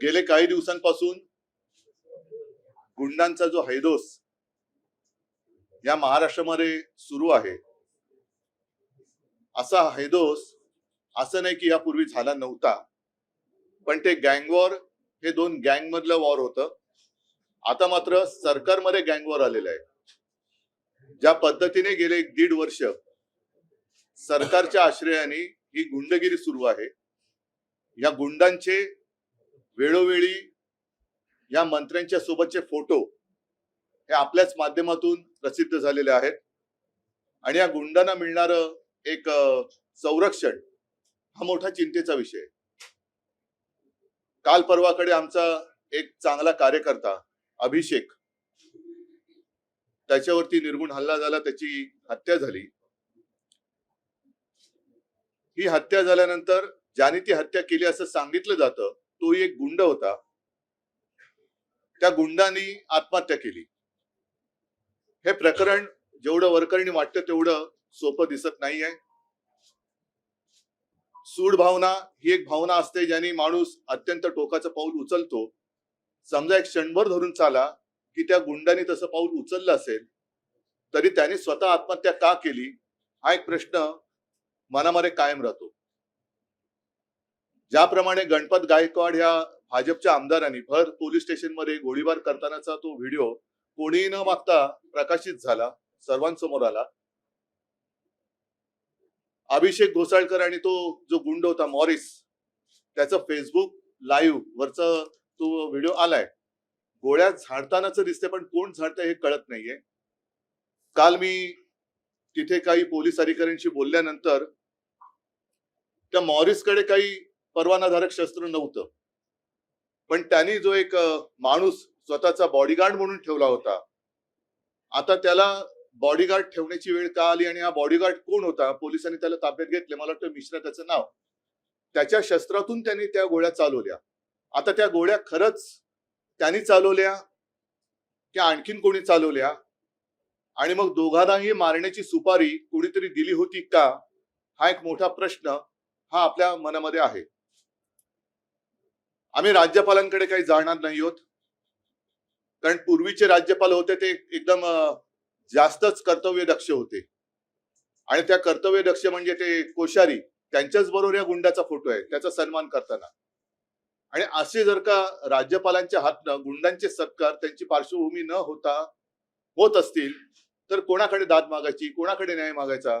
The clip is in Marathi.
गेले काही दिवसांपासून गुंडांचा जो हैदोस या महाराष्ट्रामध्ये सुरू आहे असा हैदोस असं नाही की यापूर्वी झाला नव्हता. पण ते गँगवॉर हे दोन गँग मधलं वॉर होतं. आता मात्र सरकारमध्ये गँगवॉर आलेलं आहे. ज्या पद्धतीने गेले एक दीड वर्ष सरकारच्या आश्रयाने ही गुंडगिरी सुरू आहे. या गुंडांचे वेळोवेळी या मंत्र्यांच्या सोबतचे फोटो हे आपल्याच माध्यमातून प्रसिद्ध झालेले आहेत. आणि या गुंडांना मिळणार एक संरक्षण हा मोठा चिंतेचा विषय काल परवाकडे आमचा एक चांगला कार्यकर्ता अभिषेक त्याच्यावरती निर्गुण हल्ला झाला त्याची हत्या झाली. ही हत्या झाल्यानंतर ज्याने ती हत्या केली असं सांगितलं जातं तो एक गुंड होता. त्या गुंडांनी आत्महत्या केली. हे प्रकरण जेवढं वरकरणी वाटतं तेवढं सोपं दिसत नाहीये. सूड भावना ही एक भावना असते ज्याने माणूस अत्यंत टोकाचं पाऊल उचलतो. समजा एक क्षणभर धरून चाला की त्या गुंडाने तसं पाऊल उचललं असेल तरी त्याने स्वतः आत्महत्या का केली? हा एक प्रश्न मनामध्ये कायम राहतो. ज्याप्रमाणे गणपत गायकवाड ह्या भाजपच्या आमदारांनी भर पोलीस स्टेशनमध्ये गोळीबार करतानाचा तो व्हिडिओ कोणीही न मागता प्रकाशित झाला सर्वांसमोर आला. अभिषेक घोसाळकर आणि तो जो गुंड होता मॉरिस त्याचं फेसबुक लाईव्ह वरचा तो व्हिडिओ आलाय. गोळ्या झाडतानाच दिसते पण कोण झाडतंय हे कळत नाहीये. काल मी तिथे काही पोलीस अधिकाऱ्यांशी बोलल्यानंतर त्या मॉरिसकडे काही परवानाधारक शस्त्र नव्हतं. पण त्यांनी जो एक माणूस स्वतःचा बॉडीगार्ड म्हणून ठेवला होता. आता त्याला बॉडीगार्ड ठेवण्याची वेळ का आली आणि हा बॉडीगार्ड कोण होता? पोलिसांनी त्याला ताब्यात घेतले. मला वाटतं मिश्रा त्याचं नाव. त्याच्या शस्त्रातून त्यांनी त्या गोळ्या चालवल्या. आता त्या गोळ्या खरंच त्यांनी चालवल्या की आणखीन कोणी चालवल्या? आणि मग दोघांनाही मारण्याची सुपारी कोणीतरी दिली होती का? हा एक मोठा प्रश्न हा आपल्या मनामध्ये आहे. आम्ही राज्यपालांकडे काही जाणार नाही आहोत कारण पूर्वीचे राज्यपाल होते ते एकदम जास्तच कर्तव्य दक्ष होते. आणि त्या कर्तव्य दक्ष म्हणजे ते कोश्यारी. त्यांच्याच बरोबर या गुंडाचा फोटो आहे. त्याचा सन्मान करताना. आणि असे जर का राज्यपालांच्या हातनं गुंडांचे सत्कार त्यांची पार्श्वभूमी न होता होत असतील तर कोणाकडे दाद मागायची? कोणाकडे न्याय मागायचा?